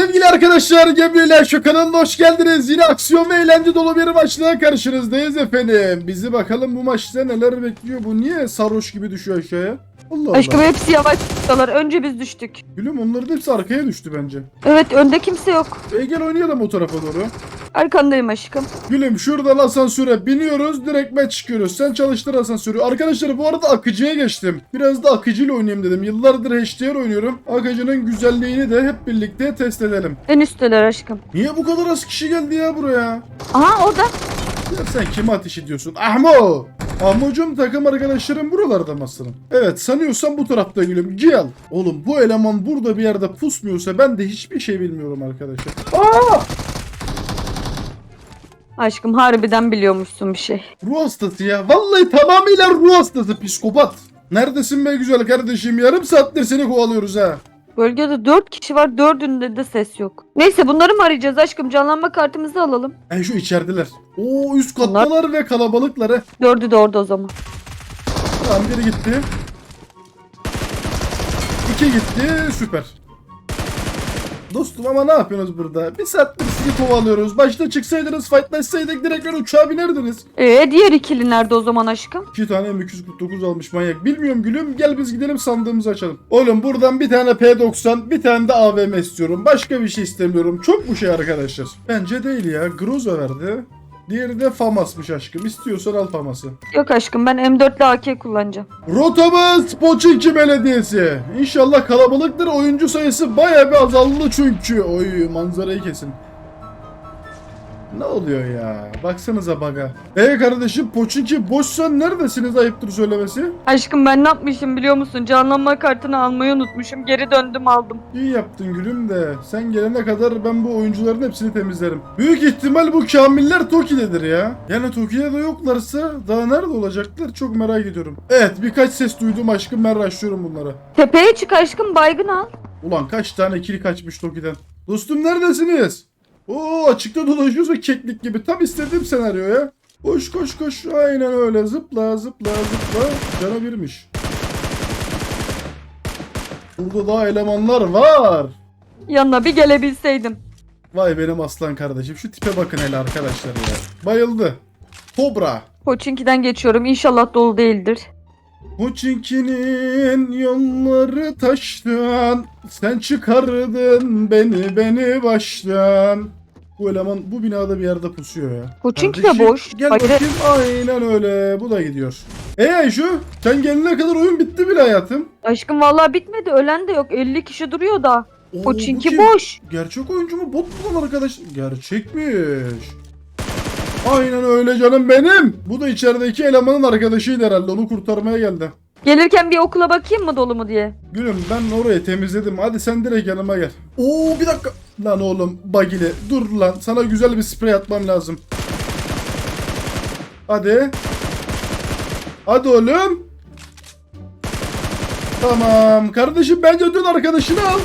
Sevgili arkadaşlar Gemliler şu kanalına hoş geldiniz. Yine aksiyon ve eğlence dolu bir maçla karşınızdayız efendim. Bizi bakalım bu maçta neler bekliyor. Bu niye sarhoş gibi düşüyor aşağıya? Allah Aşkım Allah. hepsi yavaş tutuyorlar. Önce biz düştük. Gülüm onların hepsi arkaya düştü bence. Evet önde kimse yok. E gel oynayalım o tarafa doğru. Arkandayım aşkım. Gülüm şuradan asansöre biniyoruz direkt maç çıkıyoruz. Sen çalıştır asansörü. Arkadaşlar bu arada akıcıya geçtim. Biraz da akıcıyla oynayayım dedim. Yıllardır HDR oynuyorum. Akıcının güzelliğini de hep birlikte test edelim. En üstteler aşkım. Niye bu kadar az kişi geldi ya buraya? Aha orada. Ya sen kime ateş ediyorsun? Ahmo! Ahmocuğum takım arkadaşlarım buralarda mı aslanım? Evet sanıyorsan bu tarafta gülüm. Gel. Oğlum bu eleman burada bir yerde pusmuyorsa ben de hiçbir şey bilmiyorum arkadaşlar. Aa! Aşkım harbiden biliyormuşsun bir şey. Ruh hastası ya. Vallahi tamamıyla ruh hastası. Psikopat. Neredesin be güzel kardeşim? Yarım saattir seni kovalıyoruz ha. Bölgede dört kişi var. Dördünde de ses yok. Neyse bunları mı arayacağız aşkım? Canlanma kartımızı alalım. E şu içerideler. Oo üst kattalar ve kalabalıkları. Dördü de orada o zaman. Tamam biri gitti. İki gitti. Süper. Dostum ama ne yapıyorsunuz burada? Bir saattir sizi kovalıyoruz. Başta çıksaydınız fightlaşsaydık direkt ben uçağa binerdiniz. Ee diğer ikili nerede o zaman aşkım? İki tane M249 almış manyak. Bilmiyorum gülüm. Gel biz gidelim sandığımızı açalım. Oğlum buradan bir tane P90 bir tane de AVM istiyorum. Başka bir şey istemiyorum. Çok bu şey arkadaşlar. Bence değil ya. Groza verdi. Diğeri de FAMAS'mış aşkım. İstiyorsan al FAMAS'ı. Yok aşkım ben M4 ile AK kullanacağım. Rotamız Poçinki Belediyesi. İnşallah kalabalıktır. Oyuncu sayısı bayağı bir azaldı çünkü. Oy manzarayı kesin. Ne oluyor ya? Baksanıza baga. Ee kardeşim Poçinki boşsa neredesiniz ayıptır söylemesi? Aşkım ben ne yapmışım biliyor musun? Canlanma kartını almayı unutmuşum. Geri döndüm aldım. İyi yaptın gülüm de sen gelene kadar ben bu oyuncuların hepsini temizlerim. Büyük ihtimal bu kamiller Toki'dedir ya. Yani Toki'de de yoklarsa daha nerede olacaklar çok merak ediyorum. Evet birkaç ses duydum aşkım ben raşlıyorum bunlara. Tepeye çık aşkım baygın al. Ulan kaç tane kili kaçmış Toki'den. Dostum neredesiniz? Oo açıkta dolaşıyoruz ve keklik gibi. Tam istediğim senaryo ya. Koş koş koş. Aynen öyle. Zıpla zıpla zıpla. Cana birmiş. Burada daha elemanlar var. Yanına bir gelebilseydim. Vay benim aslan kardeşim. Şu tipe bakın hele arkadaşlar ya. Bayıldı. Kobra. Koçinki'den geçiyorum. İnşallah dolu değildir. Muçinki'nin yolları taştan Sen çıkardın beni beni baştan Bu eleman bu binada bir yerde pusuyor ya. Koçinki de Kardeşim, boş. Gel Hayır. bakayım aynen öyle bu da gidiyor. Eee şu sen gelene kadar oyun bitti bile hayatım. Aşkım vallahi bitmedi. Ölen de yok. 50 kişi duruyor da. Oo, bu Koçinki kim? boş. Gerçek oyuncu mu bot mu lan arkadaş? Gerçekmiş. Aynen öyle canım benim. Bu da içerideki elemanın arkadaşıydı herhalde onu kurtarmaya geldi. Gelirken bir okula bakayım mı dolu mu diye. Gülüm ben orayı temizledim. Hadi sen direkt yanıma gel. Oo bir dakika. Lan oğlum bagili. Dur lan. Sana güzel bir sprey atmam lazım. Hadi. Hadi oğlum. Tamam. Kardeşim bence dön arkadaşını al.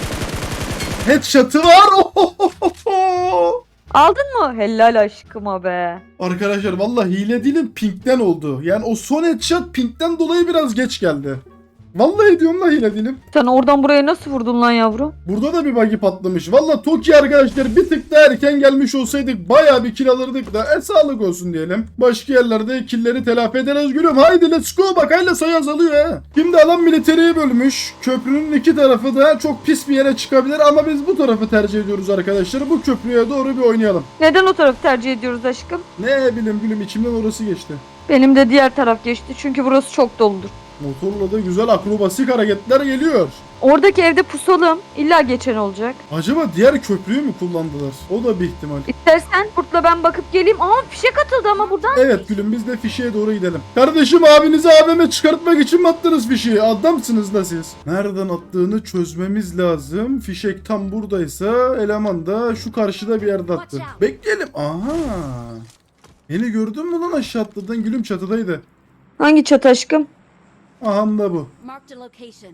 Headshot'ı var. Ohohoho. Aldın mı? Helal aşkıma be. Arkadaşlar vallahi hile değilim pinkten oldu. Yani o son headshot pinkten dolayı biraz geç geldi. Vallahi diyorum da hile değilim. Sen oradan buraya nasıl vurdun lan yavrum? Burada da bir buggy patlamış. Valla Toki arkadaşlar bir tık daha erken gelmiş olsaydık bayağı bir kill alırdık da e sağlık olsun diyelim. Başka yerlerde killleri telafi ederiz gülüm. Haydi let's go bak hala sayı azalıyor ha. Şimdi adam militeriye bölmüş. Köprünün iki tarafı da çok pis bir yere çıkabilir ama biz bu tarafı tercih ediyoruz arkadaşlar. Bu köprüye doğru bir oynayalım. Neden o tarafı tercih ediyoruz aşkım? Ne bileyim gülüm içimden orası geçti. Benim de diğer taraf geçti çünkü burası çok doludur. Motorla da güzel akrobasik hareketler geliyor. Oradaki evde pusalım. İlla geçen olacak. Acaba diğer köprüyü mü kullandılar? O da bir ihtimal. İstersen Kurt'la ben bakıp geleyim. Aa fişek atıldı ama buradan. Evet gülüm biz de fişeğe doğru gidelim. Kardeşim abinizi abime çıkartmak için mi attınız fişeği? Adamsınız da siz. Nereden attığını çözmemiz lazım. Fişek tam buradaysa eleman da şu karşıda bir yerde attı. Bekleyelim. Aha. Beni gördün mü lan aşağı atladın? Gülüm çatıdaydı. Hangi çatı aşkım? Aha da bu. Marked a location.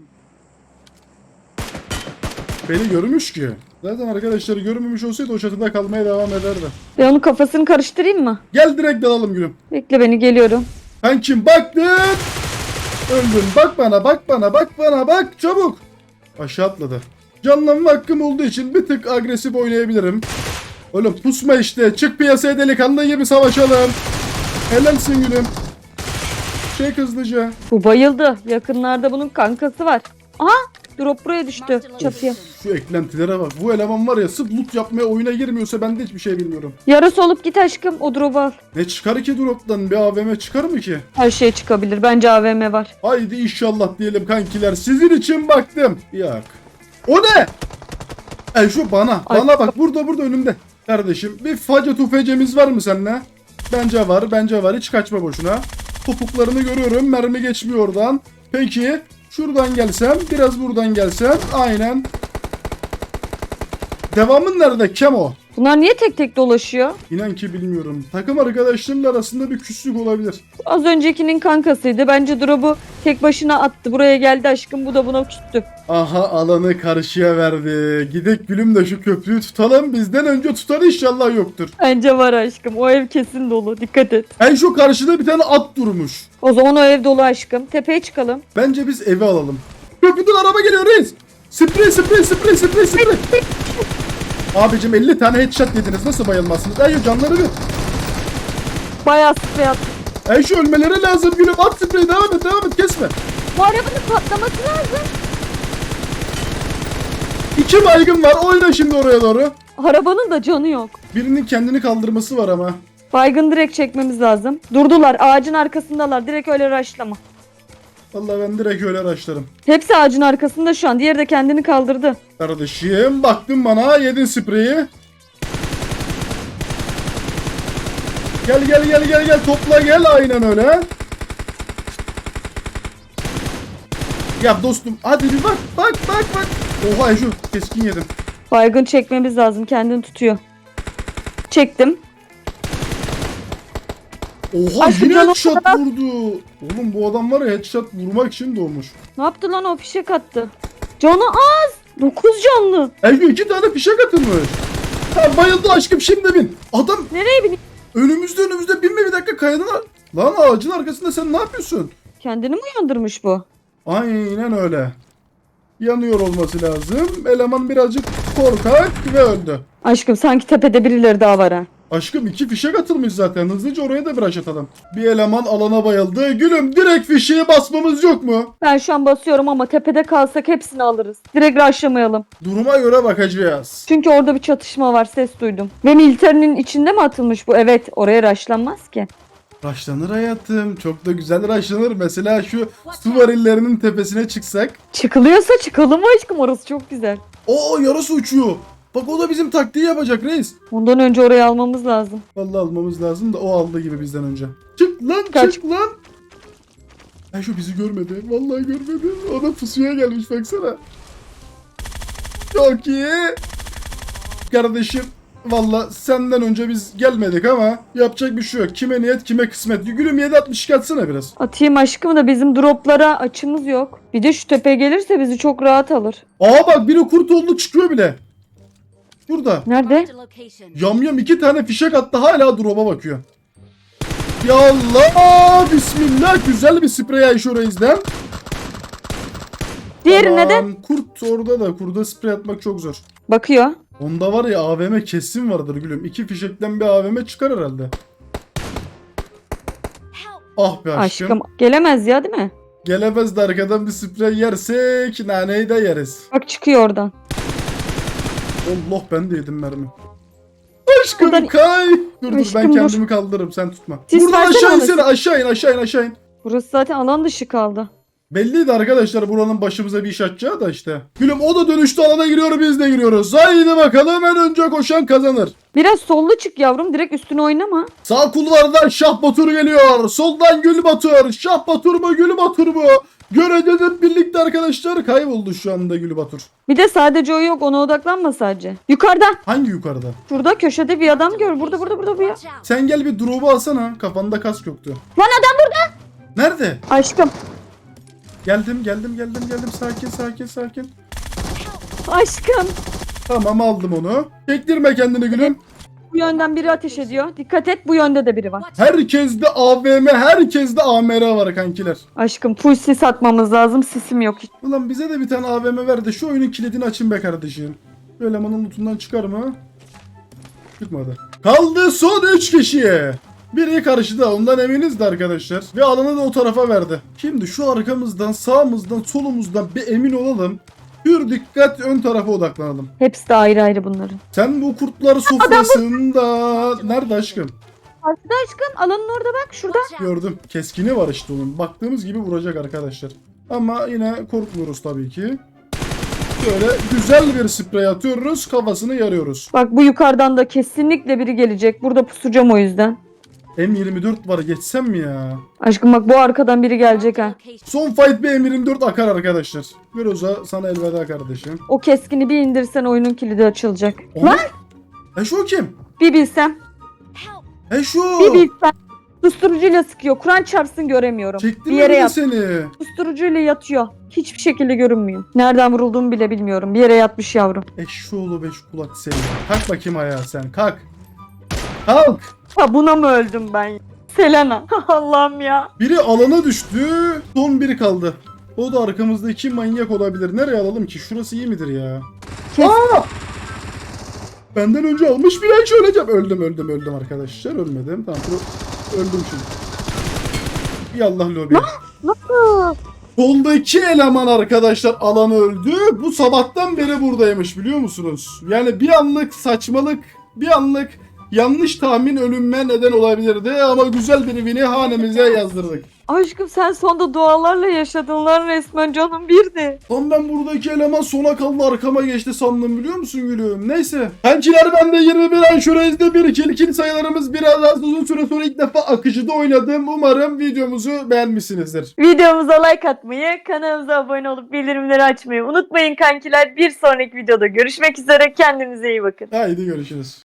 Beni görmüş ki. Zaten arkadaşları görmemiş olsaydı o çatıda kalmaya devam ederdi. Ben onun kafasını karıştırayım mı? Gel direkt dalalım gülüm. Bekle beni geliyorum. Sen kim baktın? Öldün. Bak bana, bak bana, bak bana, bak çabuk. Aşağı atladı. Canlanma hakkım olduğu için bir tık agresif oynayabilirim. Oğlum pusma işte. Çık piyasaya delikanlı gibi savaşalım. Helalsin gülüm. Çek hızlıca. Bu bayıldı. Yakınlarda bunun kankası var. Aha drop buraya düştü çatıya. Şu eklentilere bak. Bu eleman var ya sırf loot yapmaya oyuna girmiyorsa ben de hiçbir şey bilmiyorum. Yarısı olup git aşkım o drop'u al. Ne çıkar ki drop'tan? Bir AVM çıkar mı ki? Her şey çıkabilir. Bence AVM var. Haydi inşallah diyelim kankiler. Sizin için baktım. Yak. O ne? E şu bana. Ay. Bana bak burada burada önümde. Kardeşim bir faca tufecemiz var mı seninle? Bence var. Bence var. Hiç kaçma boşuna. Topuklarını görüyorum. Mermi geçmiyor oradan. Peki. Şuradan gelsem. Biraz buradan gelsem. Aynen. Devamın nerede? Kemo. Bunlar niye tek tek dolaşıyor? İnan ki bilmiyorum. Takım arkadaşlarıyla arasında bir küslük olabilir. Az öncekinin kankasıydı. Bence drop'u tek başına attı. Buraya geldi aşkım. Bu da buna küstü. Aha alanı karşıya verdi. Gidek gülüm de şu köprüyü tutalım. Bizden önce tutar inşallah yoktur. Bence var aşkım. O ev kesin dolu. Dikkat et. En şu karşıda bir tane at durmuş. O zaman o ev dolu aşkım. Tepeye çıkalım. Bence biz evi alalım. Köprüden araba geliyor reis. Sprey sprey sprey sprey sprey. Abicim 50 tane headshot yediniz. Nasıl bayılmazsınız? Ay canları bir. Bayağı sprey attı. Ay şu ölmeleri lazım gülüm. At sprey devam et devam et kesme. Bu arabanın patlaması lazım. İki baygın var. Oyna şimdi oraya doğru. Arabanın da canı yok. Birinin kendini kaldırması var ama. Baygın direkt çekmemiz lazım. Durdular. Ağacın arkasındalar. Direkt öyle raşlama. Vallahi ben direkt öyle araçlarım. Hepsi ağacın arkasında şu an. Diğeri de kendini kaldırdı. Kardeşim baktın bana yedin spreyi. Gel gel gel gel gel topla gel aynen öyle. Ya dostum hadi bir bak bak bak bak. Oha şu keskin yedim. Baygın çekmemiz lazım. Kendini tutuyor. Çektim. Oha Ay, yine headshot vurdu. Oğlum bu adam var ya headshot vurmak için doğmuş. Ne yaptı lan o fişek attı. Canı az. 9 canlı. Ejgo iki tane fişek atılmış. Ha, bayıldı aşkım şimdi bin. Adam Nereye bineyim? önümüzde önümüzde binme bir dakika kaydın. Lan ağacın arkasında sen ne yapıyorsun? Kendini mi uyandırmış bu? Aynen öyle. Yanıyor olması lazım. Eleman birazcık korkak ve öldü. Aşkım sanki tepede birileri daha var ha. Aşkım iki fişek atılmış zaten. Hızlıca oraya da bir atalım. Bir eleman alana bayıldı. Gülüm direkt fişeği basmamız yok mu? Ben şu an basıyorum ama tepede kalsak hepsini alırız. Direkt rushlamayalım. Duruma göre bakacağız. Çünkü orada bir çatışma var ses duydum. Ve militerinin içinde mi atılmış bu? Evet oraya rushlanmaz ki. Raşlanır hayatım. Çok da güzel raşlanır. Mesela şu su varillerinin tepesine çıksak. Çıkılıyorsa çıkalım aşkım orası çok güzel. Oo yarası uçuyor. Bak o da bizim taktiği yapacak reis. Ondan önce orayı almamız lazım. Vallahi almamız lazım da o aldı gibi bizden önce. Çık lan Kaç. çık lan. Ay şu bizi görmedi. Vallahi görmedi. O da pusuya gelmiş baksana. Çok iyi. Kardeşim Valla senden önce biz gelmedik ama yapacak bir şey yok. Kime niyet kime kısmet. Gülüm 7.62 atsana biraz. Atayım aşkım da bizim droplara açımız yok. Bir de şu tepe gelirse bizi çok rahat alır. Aa bak biri kurt oldu çıkıyor bile. Burada. Nerede? Location. Yam yam iki tane fişek attı hala drop'a bakıyor. Ya Allah bismillah güzel bir sprey Ayşe Reis'den. Diğeri Aman, neden? Kurt orada da kurda sprey atmak çok zor. Bakıyor. Onda var ya AVM kesin vardır gülüm. İki fişekten bir AVM çıkar herhalde. Ah be aşkım. Aşkım gelemez ya değil mi? Gelemez de arkadan bir sprey yersek naneyi de yeriz. Bak çıkıyor oradan. Allah ben de yedim mermi. Aşkım Buradan- kay. Dur dur ben Aşkım, dur. kendimi kaldırırım sen tutma. Sis Buradan aşağı insene aşağı in aşağı in aşağı in. Burası zaten alan dışı kaldı. Belliydi arkadaşlar buranın başımıza bir iş açacağı da işte. Gülüm o da dönüştü alana giriyor biz de giriyoruz. Haydi bakalım en önce koşan kazanır. Biraz sollu çık yavrum. Direkt üstüne oynama. Sağ kulvardan Şah Batur geliyor. Soldan Gül Batur. Şah Batur mu Gül Batur mu? Göreceğiz hep birlikte arkadaşlar. Kayboldu şu anda Gül Batur. Bir de sadece o yok. Ona odaklanma sadece. Yukarıda. Hangi yukarıda? Şurada köşede bir adam gör. Burada burada burada bu ya. Sen gel bir drop'u alsana. Kafanda kask yoktu. Lan adam burada. Nerede? Aşkım. Geldim geldim geldim geldim. Sakin sakin sakin. Aşkım. Tamam aldım onu. Çektirme kendini gülüm. Bu yönden biri ateş ediyor. Dikkat et bu yönde de biri var. Herkeste AVM, herkeste AMR var kankiler. Aşkım full sis atmamız lazım. Sisim yok hiç. Ulan bize de bir tane AVM ver de şu oyunun kilidini açın be kardeşim. Böyle elemanın lootundan çıkar mı? Çıkmadı. Kaldı son 3 kişiye. Biri karşıda ondan eminiz de arkadaşlar. Ve alanı da o tarafa verdi. Şimdi şu arkamızdan, sağımızdan, solumuzdan bir emin olalım. Pür dikkat ön tarafa odaklanalım. Hepsi de ayrı ayrı bunların. Sen bu kurtlar sofrasında... Nerede aşkım? Arkada aşkım alanın orada bak şurada. Gördüm. Keskini var işte onun. Baktığımız gibi vuracak arkadaşlar. Ama yine korkmuyoruz tabii ki. Şöyle güzel bir sprey atıyoruz. Kafasını yarıyoruz. Bak bu yukarıdan da kesinlikle biri gelecek. Burada pusacağım o yüzden. M24 var geçsem mi ya? Aşkım bak bu arkadan biri gelecek ha. Son fight bir M24 akar arkadaşlar. Groza sana elveda kardeşim. O keskini bir indirsen oyunun kilidi açılacak. Lan E şu kim? bir bilsem. E şu. Bir bilsem. Susturucuyla sıkıyor. Kur'an çarpsın göremiyorum. Çekti bir yere yat. seni? Susturucuyla yatıyor. Hiçbir şekilde görünmüyor. Nereden vurulduğumu bile bilmiyorum. Bir yere yatmış yavrum. Eşşoğlu beş kulak seni. Kalk bakayım ayağa sen. Kalk. Kalk. Ha buna mı öldüm ben? Selena. Allah'ım ya. Biri alana düştü. Son biri kaldı. O da arkamızda iki manyak olabilir. Nereye alalım ki? Şurası iyi midir ya? Kes- Aa! Benden önce almış bir an öleceğim. Öldüm öldüm öldüm arkadaşlar. Ölmedim. Tamam. Öldüm şimdi. Yallah lobi. Nasıl? Soldaki eleman arkadaşlar alanı öldü. Bu sabahtan beri buradaymış biliyor musunuz? Yani bir anlık saçmalık, bir anlık yanlış tahmin ölümme neden olabilirdi ama güzel bir win'i hanemize yazdırdık. Aşkım sen sonda dualarla yaşadın lan resmen canım birdi. Lan ben buradaki eleman sona kaldı arkama geçti sandım biliyor musun gülüm? Neyse. Kankiler ben de 21 ay şurayızda bir kill sayılarımız biraz az uzun süre sonra ilk defa akıcıda oynadım. Umarım videomuzu beğenmişsinizdir. Videomuza like atmayı, kanalımıza abone olup bildirimleri açmayı unutmayın kankiler. Bir sonraki videoda görüşmek üzere. Kendinize iyi bakın. Haydi görüşürüz.